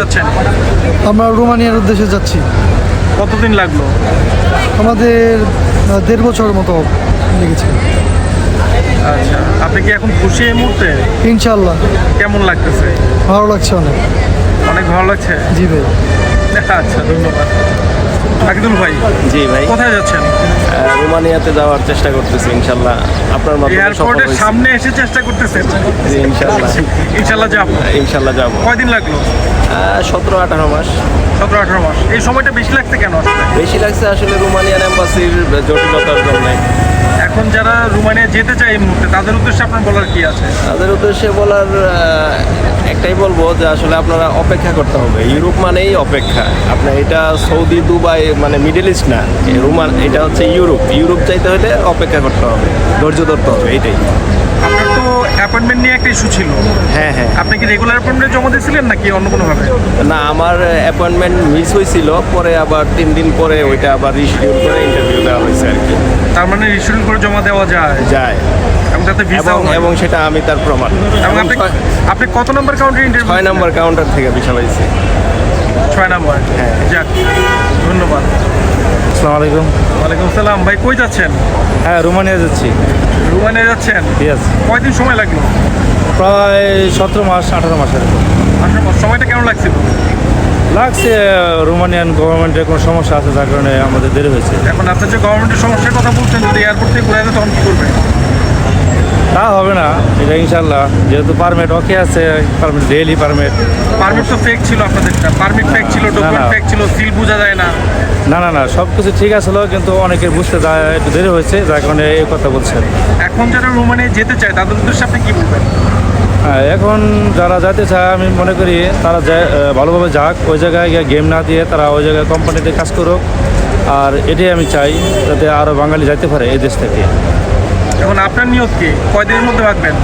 যাচ্ছেন? আমরা রোমানিয়ার উদ্দেশ্যে যাচ্ছি। কতদিন লাগল? আমাদের দেড় বছর মতো লেগেছে। আচ্ছা আপনি কি এখন খুশি এই মুহূর্তে? ইনশাল্লাহ কেমন লাগতেছে? ভালো লাগছে অনেক। অনেক ভালো লাগছে? জি ভাই। আচ্ছা ধন্যবাদ। আকিদুল ভাই জি ভাই। কোথায় যাচ্ছেন? রোমানিয়াতে যাওয়ার চেষ্টা করতেছি ইনশাল্লাহ। আপনার মাধ্যমে এয়ারপোর্টের সামনে এসে চেষ্টা করতেছেন? জি ইনশাল্লাহ। ইনশাল্লাহ যাব। ইনশাল্লাহ যাব। কয়দিন লাগল? সতেরো আঠারো মাস। সতেরো আঠারো মাস। এই সময়টা বেশি লাগছে কেন আসলে? বেশি লাগছে আসলে রোমানিয়ান এম্বাসির জটিলতার জন্য। এখন যারা রোমানিয়া যেতে চায় এই মুহূর্তে, তাদের উদ্দেশ্যে আপনার বলার কি আছে? তাদের উদ্দেশ্যে বলার একটাই বলব যে আসলে আপনারা অপেক্ষা করতে হবে। ইউরোপ মানেই অপেক্ষা। আপনার এটা সৌদি, দুবাই মানে মিডল ইস্ট না। রুমান, এটা হচ্ছে ইউরোপ। ইউরোপ চাইতে হলে অপেক্ষা করতে হবে। ধৈর্য ধরতে হবে, এটাই। আপনার তো অ্যাপয়েন্টমেন্ট নিয়ে একটা ইস্যু ছিল। হ্যাঁ হ্যাঁ। আপনি কি রেগুলার অ্যাপয়েন্টমেন্ট জমা দিয়েছিলেন নাকি অন্য কোনোভাবে? না আমার অ্যাপয়েন্টমেন্ট মিস হয়েছিল পরে আবার তিন দিন পরে ওইটা আবার রিশিডিউল করে ইন্টারভিউ দেওয়া হয়েছে আর কি। তার মানে রিশিডিউল করে জমা দেওয়া যায়। যায়। এবং তাতে ভিসা এবং সেটা আমি তার প্রমাণ। এবং আপনি আপনি কত নম্বর কাউন্টার ইন্টারভিউ ছয় নম্বর কাউন্টার থেকে বিষয় পাইছি ছয় নম্বর। হ্যাঁ। যাক। ধন্যবাদ। আসসালামু আলাইকুম। ওয়ালাইকুম আসসালাম। ভাই কই যাচ্ছেন? হ্যাঁ রোমানিয়া যাচ্ছি। রুমানিয়া যাচ্ছেন? ইয়েস কয়দিন সময় লাগল? প্রায় সতেরো মাস আঠারো মাস এরকম। আঠারো মাস। সময়টা কেমন লাগছিল? লাগছে রোমানিয়ান গভর্নমেন্টের কোনো সমস্যা আছে যার কারণে আমাদের দেরি হয়েছে। এখন আপনার যে গভর্নমেন্টের সমস্যার কথা বলছেন যদি এয়ারপোর্ট থেকে ঘুরে তখন কি করবেন? তা হবে না এটা ইনশাল্লাহ। যেহেতু পারমিট ওকে আছে পারমিট ডেইলি পারমিট পারমিট তো ফেক ছিল আপনাদেরটা পারমিট ফেক ছিল ডকুমেন্ট। ফেক ছিল সিল বোঝা যায় না। না না না সব কিছু ঠিক আসলো কিন্তু অনেকের বুঝতে যায় একটু দেরি হয়েছে যার কারণে এই কথা বলছেন এখন যারা রোমানিয়া যেতে চায় তাদের উদ্দেশ্যে আপনি কি বলবেন? হ্যাঁ এখন যারা যেতে চায় আমি মনে করি তারা ভালোভাবে যাক ওই জায়গায় গিয়ে গেম না দিয়ে তারা ওই জায়গায় কোম্পানিতে কাজ করুক। আর এটাই আমি চাই যাতে আরও বাঙালি যাইতে পারে এই দেশ থেকে। এখন আপনার নিয়ত কি? কয়দিনের মধ্যে রাখবেন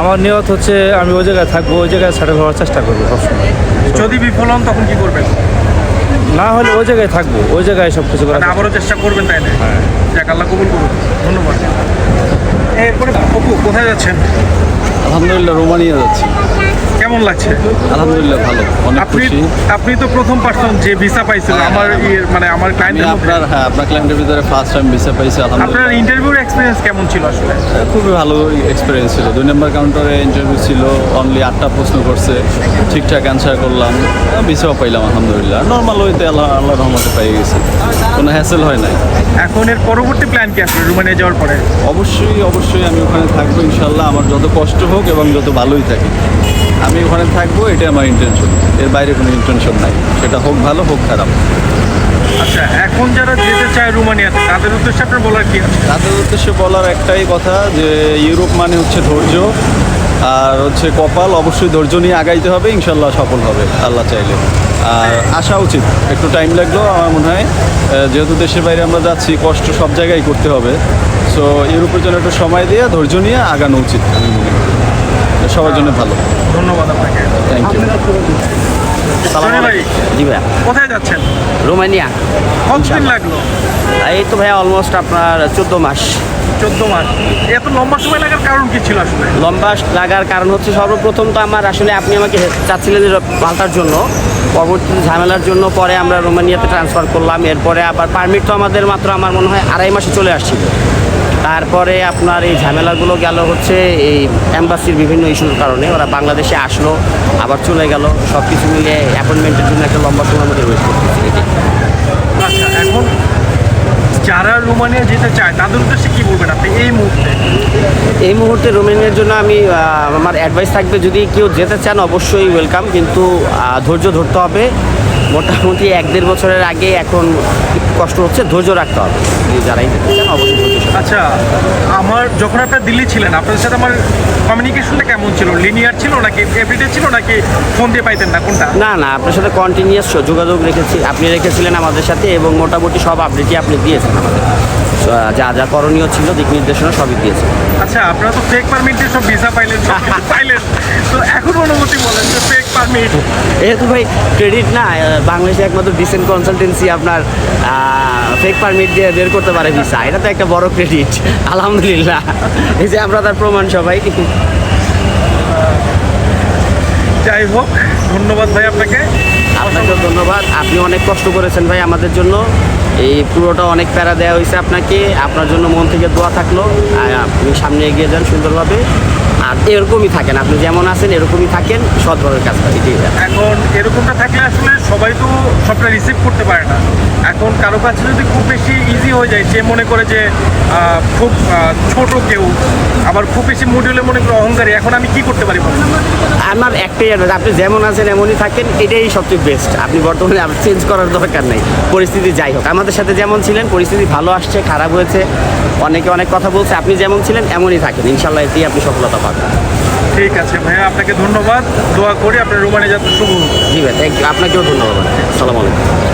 আমার নিয়ত হচ্ছে আমি ওই জায়গায় থাকব ওই জায়গায় সেটেল হওয়ার চেষ্টা করব সবসময়। যদি বিফল হন তখন কি করবেন? না হলে ওই জায়গায় থাকব ওই জায়গায় সব কিছু করা মানে আবারও চেষ্টা করবেন তাই না? হ্যাঁ। যাক আল্লাহ কবুল করুন ধন্যবাদ। এরপরে অপু কোথায় যাচ্ছেন? আলহামদুলিল্লাহ রোমানিয়া যাচ্ছি। কেমন লাগছে? আলহামদুলিল্লাহ ভালো অনেক খুশি। আপনি তো প্রথম পার্সন যে ভিসা পাইছিল আমার ইয়ের মানে আমার আমি ক্লায়েন্টের আপনার হ্যাঁ আপনার ক্লায়েন্টের ভিতরে ফার্স্ট টাইম ভিসা পাইছি আপনার ইন্টারভিউর এক্সপিরিয়েন্স কেমন ছিল আসলে? খুবই ভালো এক্সপিরিয়েন্স ছিল। দুই নম্বর কাউন্টারে ইন্টারভিউ ছিল অনলি আটটা প্রশ্ন করছে। ঠিকঠাক অ্যান্সার করলাম ভিসাও পাইলাম আলহামদুলিল্লাহ। নর্মাল ওইতে আল্লাহ আল্লাহ রহমতে পেয়ে গেছি। কোনো হ্যাসেল হয় নাই। এখন এর পরবর্তী প্ল্যান কি আপনার রোমানিয়া যাওয়ার পরে? অবশ্যই অবশ্যই আমি ওখানে থাকব ইনশাল্লাহ আমার যত কষ্ট হোক এবং যত ভালোই থাকে। আমি ওখানে থাকব এটা আমার ইন্টেনশন এর বাইরে কোনো ইন্টেনশন নাই। সেটা হোক ভালো হোক খারাপ। আচ্ছা এখন যারা যেতে চায় রোমানিয়াতে তাদের উদ্দেশ্যে আপনার বলার কি তাদের উদ্দেশ্যে বলার একটাই কথা যে ইউরোপ মানে হচ্ছে ধৈর্য আর হচ্ছে কপাল অবশ্যই ধৈর্য নিয়ে আগাইতে হবে ইনশাল্লাহ সফল হবে আল্লাহ চাইলে। আর আসা উচিত একটু টাইম লাগলেও আমার মনে হয়। যেহেতু দেশের বাইরে আমরা যাচ্ছি কষ্ট সব জায়গায় করতে হবে। সো ইউরোপের জন্য একটু সময় দিয়ে ধৈর্য নিয়ে আগানো উচিত আমি মনে করি। সবার জন্য ভালো। ধন্যবাদ আপনাকে। থ্যাংক ইউ সনি ভাই জি ভাইয়া। কোথায় যাচ্ছেন? রোমানিয়া। কতদিন লাগল? এই তো ভাইয়া অলমোস্ট আপনার চোদ্দ মাস। চোদ্দ মাস। এত লম্বা সময় লাগার কারণ কি ছিল আসলে? লম্বা লাগার কারণ হচ্ছে সর্বপ্রথম তো আমার আসলে আপনি আমাকে চাচ্ছিলেন পাল্টার জন্য। পরবর্তীতে ঝামেলার জন্য পরে আমরা রোমানিয়াতে ট্রান্সফার করলাম। এরপরে আবার পারমিট তো আমাদের মাত্র আমার মনে হয় আড়াই মাসে চলে আসছিল। তারপরে আপনার এই ঝামেলাগুলো গেল হচ্ছে এই অ্যাম্বাসির বিভিন্ন ইস্যুর কারণে। ওরা বাংলাদেশে আসলো আবার চলে গেল। সব কিছু মিলিয়ে অ্যাপয়েন্টমেন্টের জন্য একটা লম্বা সময় মধ্যে ওয়েট করতেছি। আচ্ছা এখন যারা রোমানিয়া যেতে চায় তাদের উদ্দেশ্যে কি বলবেন আপনি এই মুহূর্তে? এই মুহূর্তে রোমেনিয়ার জন্য আমি আমার অ্যাডভাইস থাকবে যদি কেউ যেতে চান অবশ্যই ওয়েলকাম কিন্তু ধৈর্য ধরতে হবে। মোটামুটি এক দেড় বছরের আগে এখন কষ্ট হচ্ছে ধৈর্য রাখতে হবে। যারাই অবশ্যই ধৈর্য আচ্ছা আমার যখন আপনার দিল্লি ছিলেন আপনাদের সাথে আমার কমিউনিকেশনটা কেমন ছিল? লিনিয়ার ছিল নাকি এভরিডে ছিল নাকি ফোন দিয়ে পাইতেন না কোনটা? না না আপনার সাথে কন্টিনিউয়াস যোগাযোগ রেখেছি আপনি রেখেছিলেন আমাদের সাথে এবং মোটামুটি সব আপডেটই আপনি দিয়েছেন আমাদের। যা যা করণীয় ছিল দিক নির্দেশনা সবই দিয়েছেন। আচ্ছা আপনারা তো ফেক পারমিট দিয়ে সব ভিসা পাইলেন পাইলেন। তো এখন অনুমতি বলেন যে পারমিট যেহেতু ভাই ক্রেডিট না বাংলাদেশে একমাত্র ডিসেন্ট কনসালটেন্সি আপনার ফেক পারমিট দিয়ে বের করতে পারে ভিসা এটা তো একটা বড় ক্রেডিট আলহামদুলিল্লাহ। এই যে আমরা তার প্রমাণ সবাই। যাই হোক ধন্যবাদ ভাই আপনাকে। আপনাকেও ধন্যবাদ। আপনি অনেক কষ্ট করেছেন ভাই আমাদের জন্য। এই পুরোটা অনেক প্যারা দেওয়া হয়েছে আপনাকে। আপনার জন্য মন থেকে দোয়া থাকল। আর আপনি সামনে এগিয়ে যান সুন্দরভাবে। আর এরকমই থাকেন। আপনি যেমন আছেন, এরকমই থাকেন। সৎভাবে কাজ করেন। এখন এরকমটা থাকলে আসলে সবাই তো সবটা রিসিভ করতে পারে না। এখন কারও কাছে যদি খুব বেশি ইজি হয়ে যায় সে মনে করে যে খুব ছোট কেউ আবার খুব বেশি মডিউলে মনে করে অহংকারী এখন আমি কি করতে পারি আমার একটাই অ্যাডভাইস আপনি যেমন আছেন এমনই থাকেন এটাই সবচেয়ে বেস্ট আপনি বর্তমানে আর চেঞ্জ করার দরকার নেই। পরিস্থিতি যাই হোক আমাদের সাথে যেমন ছিলেন পরিস্থিতি ভালো আসছে খারাপ হয়েছে অনেকে অনেক কথা বলছে আপনি যেমন ছিলেন এমনই থাকেন। ইনশাল্লাহ এতেই আপনি সফলতা পাবেন। ঠিক আছে ভাইয়া আপনাকে ধন্যবাদ। দোয়া করি আপনার রোমানে যাত্রা শুভ জি ভাই থ্যাংক ইউ আপনাকেও ধন্যবাদ। সালাম আলাইকুম।